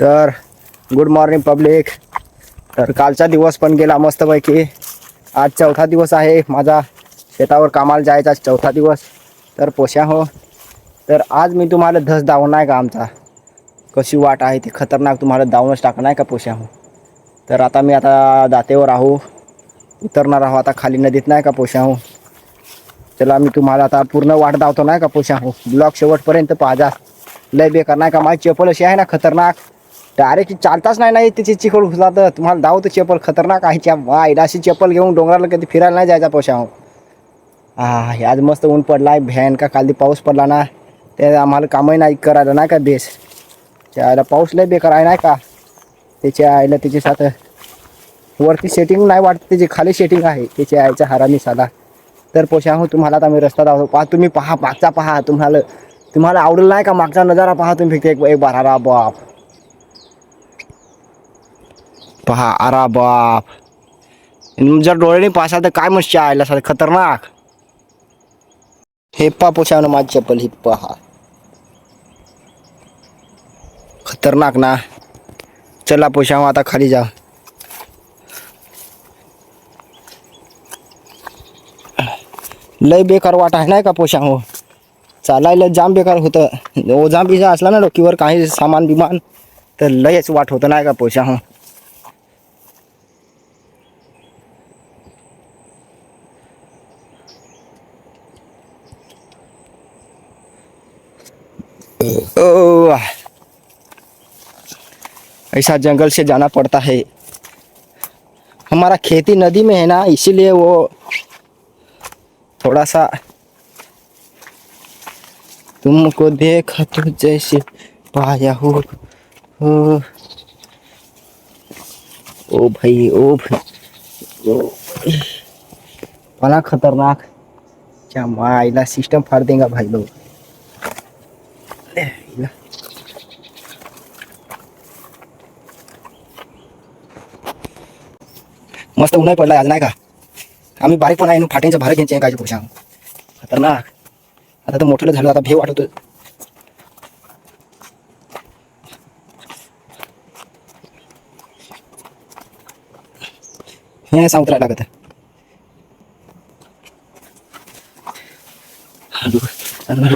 तर good morning public तर कालचा दिवस पण गेला मस्तपैकी. आज चौथा दिवस आहे. माझा शेतावर कामाला जायचा चौथा दिवस. तर पोशा हो. तर आज मी तुम्हाला धस दावून आहे का आमचा? कशी वाट आहे ती खतरनाक तुम्हाला दावूनच टाकणार आहे का पोशा हो? तर आता मी आता दातेवर आहो उतरणार आहो. आता खाली नदीत नाही का पोशा हो? चला मी तुम्हाला आता पूर्ण वाट दावतो नाही का पोशा हो? ब्लॉक शेवटपर्यंत पाहा लय बेकार नाही का? माझी चप्पल अशी आहे ना खतरनाक. डायरेक्ट चालताच नाही नाही तिची चिखल घुसला तर तुम्हाला धावतो चप्पल खतरनाक आहे च्या वाईट अशी चप्पल घेऊन डोंगराला कधी फिरायला नाही जायचा पोशा हो हा हे आज मस्त ऊन पडला आहे भॅन का काल पाऊस पडला ना. ते आम्हाला कामही नाही करायला नाही का बेस? त्याला आईला पाऊस लय बेकार आहे नाही का? त्याच्या आईला त्याची साथ वरती सेटिंग नाही वाटत त्याची खाली सेटिंग आहे त्याच्या आईचा हरामी साला तर पोशा हो तुम्हाला आता मी रस्ता दाखवतो. पहा तुम्ही पहा मागचा पहा तुम्हाला तुम्हाला आवडेल नाही का मागचा नजारा? पहा तुम्ही फक्त एक एक बार अरा बाप. पहा अरा बाप. जर डोळ्याने पाहसाल तर काय मस्त आयला सर खतरनाक. हे पा पोसावं माझी चप्पल ही पहा. खतरनाक ना. चला पोशाव आता खाली जा लय बेकार वाट आहे नाही का पोशा हो चालायला जाम बेकार होतं. ओझा बिझा असला ना डोकीवर काही सामान बिमान तर लयच वाट होतं नाही का पोशा ऐसा जंगल से जाना पड़ता है। हमारा खेती नदी में है ना, इसीलिए वो थोड़ा सा तुमको देखा तो जैसे पाया हो। हो। ओ भाई ओ भाई। ओ बड़ा खतरनाक। क्या माइला सिस्टम फाड़ देगा भाई लोग। मस्त उन्हाही पडलाय आज नाही का? आम्ही बारीक पण आहे ना फाट्यांच्या भारत घ्यायचे काय पोषा खतरनाक. आता तर मोठं झालं आता भेव वाटत हे सांगत लागत.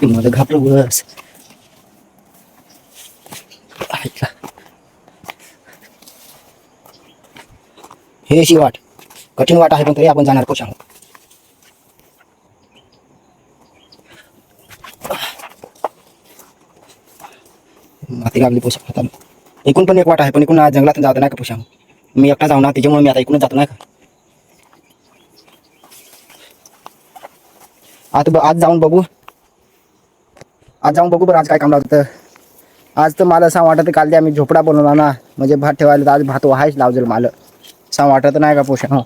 मला हे वाट. कठीण वाट आहे पण तरी आपण जाणार पोषा माती लागली पोषा हाताला एकूण पण एक वाट आहे पण एकूण जंगलात जात नाही का पोषा मी एकटा जाऊ ना त्याच्यामुळे मी आता एकूणच जातो नाही का? आता ब- आज जाऊन बघू. आज जाऊन बघू बरं आज काय काम लागतं आज तर मला असं वाटत काल ते आम्ही झोपडा बनवला ना म्हणजे भात ठेवायला तर आज भात व्हायच लावजेल मला असं वाटत नाही का पोषण? हो.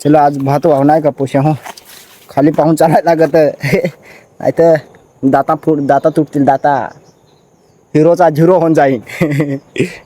चलो आज भात वाहू नाही का पोषण? हो. खाली पाहून चालायला लागत नाही तर दाता फुट दाता तुटतील दाता. हिरोचा झिरो होऊन जाईल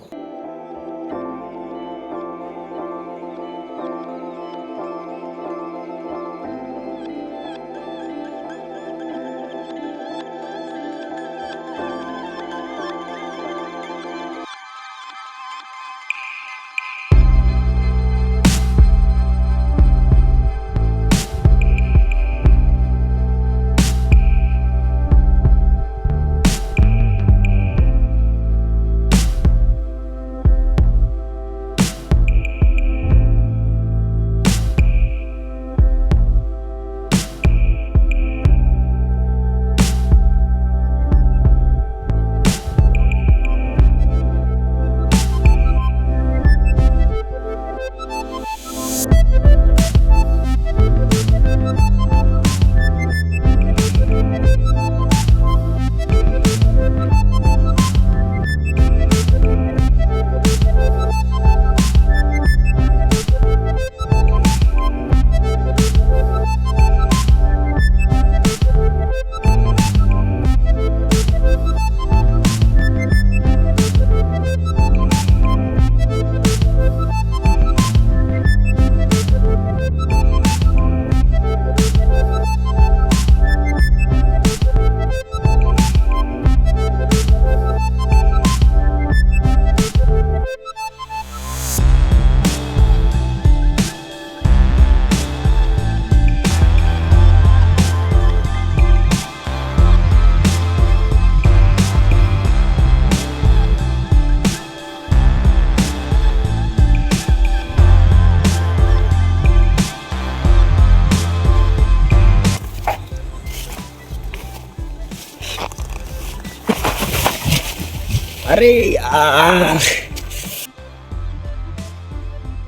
अरे यार.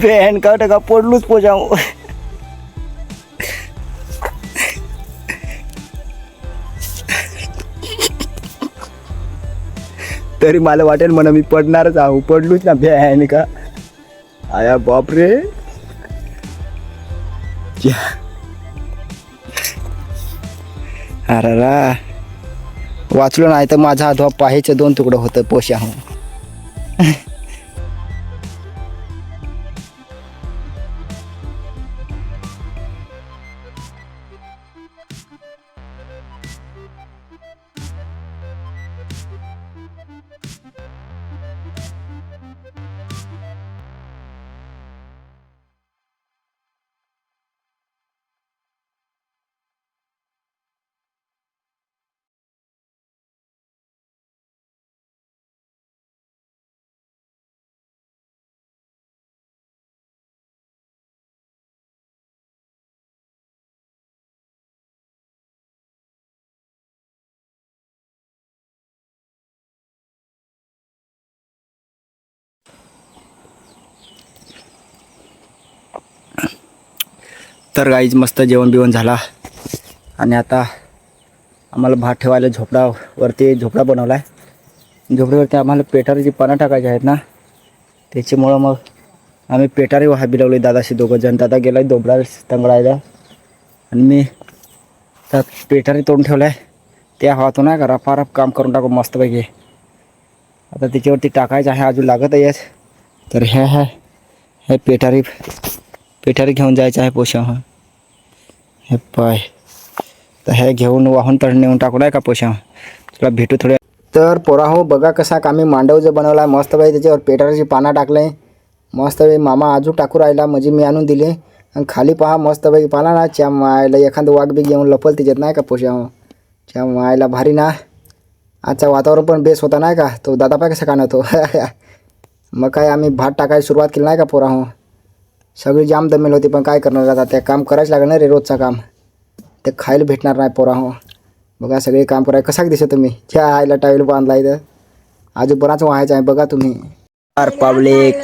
बहन का? टका पडलूच पोजाऊ तरी मला वाटेल म्हणा मी पडणारच आहो. पडलूच ना बहन का? आया बापरे. या. अरे रा. वाचलो नाही तर माझा धोप पाहायचं दोन तुकडं होतं पोशा तर गाईज मस्त जेवण बिवण झाला. आणि आता आम्हाला भात ठेवायला झोपडावरती झोपडा बनवला आहे झोपड्यावरती आम्हाला पेटारीची पानं टाकायची आहेत ना त्याच्यामुळं मग आम्ही पेटारी वाहा बिलवले दादाशी दोघं जण. दादा गेला आहे दोबडा तंगडायला. आणि मी त्यात पेटारी तोडून ठेवला आहे त्या हवातून नाही का रफारफ काम करून टाकू मस्तपैकी. आता त्याच्यावरती टाकायचं आहे अजून लागत आहेच तर हे आहे हे पेटारी पेठारी घेऊन जायचं आहे पोशा हे पाय. तर हे घेऊन वाहून तर नेऊन टाकू नाही का पोशा तुला भेटू थोड्या तर पोरा हो बघा कसा का आम्ही मांडव जो बनवला. मस्त बाई त्याच्यावर पेटारीची पानं टाकले मस्त बाई मामा आजू टाकू राहिला म्हणजे मी आणून दिले. आणि खाली पहा मस्त बाई पाला ना. च्या मायला एखादं वाघ बी घेऊन लपल त्याच्यात नाही का पोशा च्या मायला भारी ना. आजचा वातावरण पण बेस होता नाही का? तो दादा पाय कसा कानवतो मग काय आम्ही भात टाकायला सुरुवात केली नाही का पोरा हो? सगळी जाम दमेल होती, पण काय करणार? आता ते काम करायच लागणार रे रोजचं काम. ते खायला भेटणार नाही पोरा, हो. बघा सगळे काम करायला कसा दिसत तुम्ही? त्या आईला टाईल बांधला इथं. आजू बराच व्हायचं आहे, बघा तुम्ही. यार पब्लिक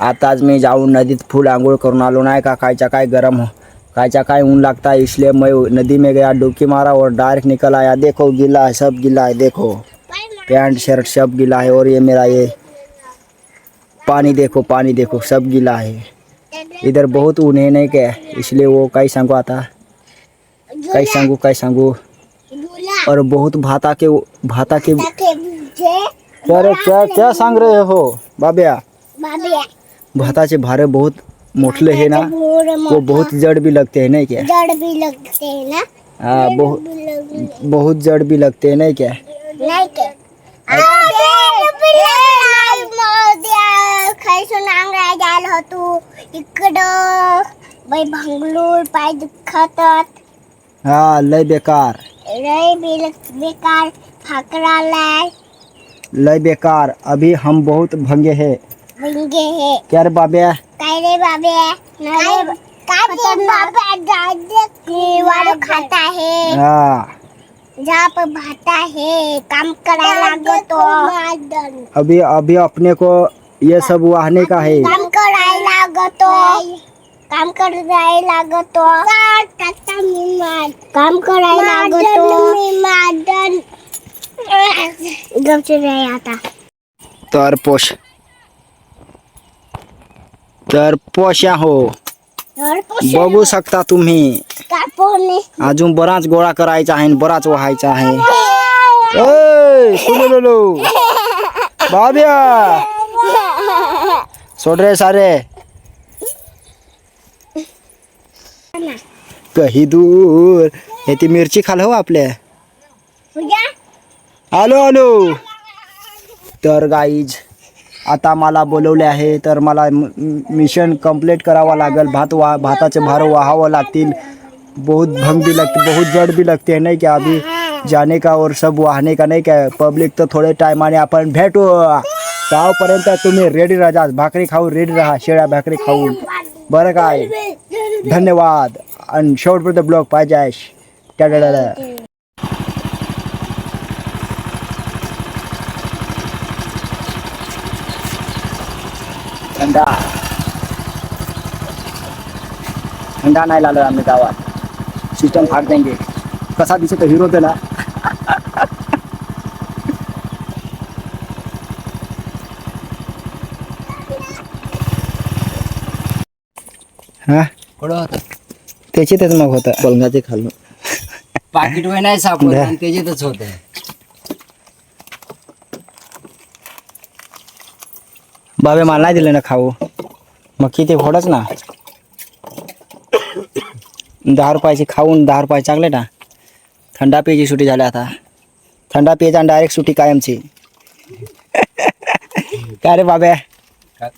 आता आज मी जाऊन नदीत फुल आंघोळ करून आलो. नाही का कायच्या काय गरम? हो कायच्या काय ऊन लगता? है इसलिए मैं नदी में गया, डुबकी मारा और डायरेक्ट निकल. आया देखो, गीला है, सब गीला है, देखो. पैंट शर्ट सब गीला है और ये मेरा ये पानी देखो पानी देखो, सब गीला है. इधर बहुत ऊन है नहीं क्या इसलिए वो कई सांगू आता काही सांगू काय सांगू। और बहुत भाता के भाता के अरे क्या क्या सांग रहे हो बाब्या? भाता से भारे बहुत मोटले है ना वो बहुत जड़ भी लगते हैं नहीं क्या? जड़ भी लगते हैं ना। हाँ बहुत बहुत जड़ भी लगते हैं नहीं क्या? नाही के खायचं नांगराय जायला होतो इकडं। बाई भांगलूर पाय दुखतात हाँ लय बेकार। लय बेल- बेकार फाकरालाय लय बेकार अभी हम बहुत भंगे हैं। भिंगे हे। क्या रे बाब्या काय रे बाबे? काय काय बाबा? दादा वाळू खाता है। हाँ। जहाँ पर भाता है काम करायला लागतो अभी अभी अपने को ये सब वाहने का है। काम लागतो। काम करायला लागतो। काम करायला लागतो। गपचूप रे आता तर पोष तर पोशा हो। बघू शकता तुम्ही। अजून बराच गोळा करायचा आहे बराच व्हायचा आहे। बाब्या! सोड रे सारे कही दूर. हे ती मिरची खाल हो आपल्या. आलो आलो. तर गाईज आता मला बोलवले आहे तर मला मिशन कंप्लीट करावं लागेल. भात वा भाताचे भार वाहावं लागतील. बहुत भंग भी लगती बहुत जड भी लगते हैं नहीं क्या अभी जाने का और सब वाहने का नहीं क्या पब्लिक तर थोडे टायमाने आपण भेटू. त्यापर्यंत तुम्ही रेडी राहा. भाकरी खाऊन रेडी राहा. शेळ्या भाकरी खाऊन. बरं काय? धन्यवाद. आणि शेवटपर्यंत ब्लॉग पाहिजे आहे. थंडा थंडा नाही लागला आम्ही गावात. सिस्टम फाट देंगे. कसा दिसतो हिरो त्याला? कुठं होतं. त्याच्यातच मग होतं पलंगाचे खाल्लं. पाकिट वय नाही सापडलं आणि त्याच्यातच होत. बाबे मला नाही दिलं ना खाऊ. मग किती घोडच ना. दहा रुपयाची खाऊन दहा रुपये चांगले ना थंडा पियाची सुटी झाली आता. थंडा पियाचा आणि डायरेक्ट सुटी कायमची. काय रे बाब्या काय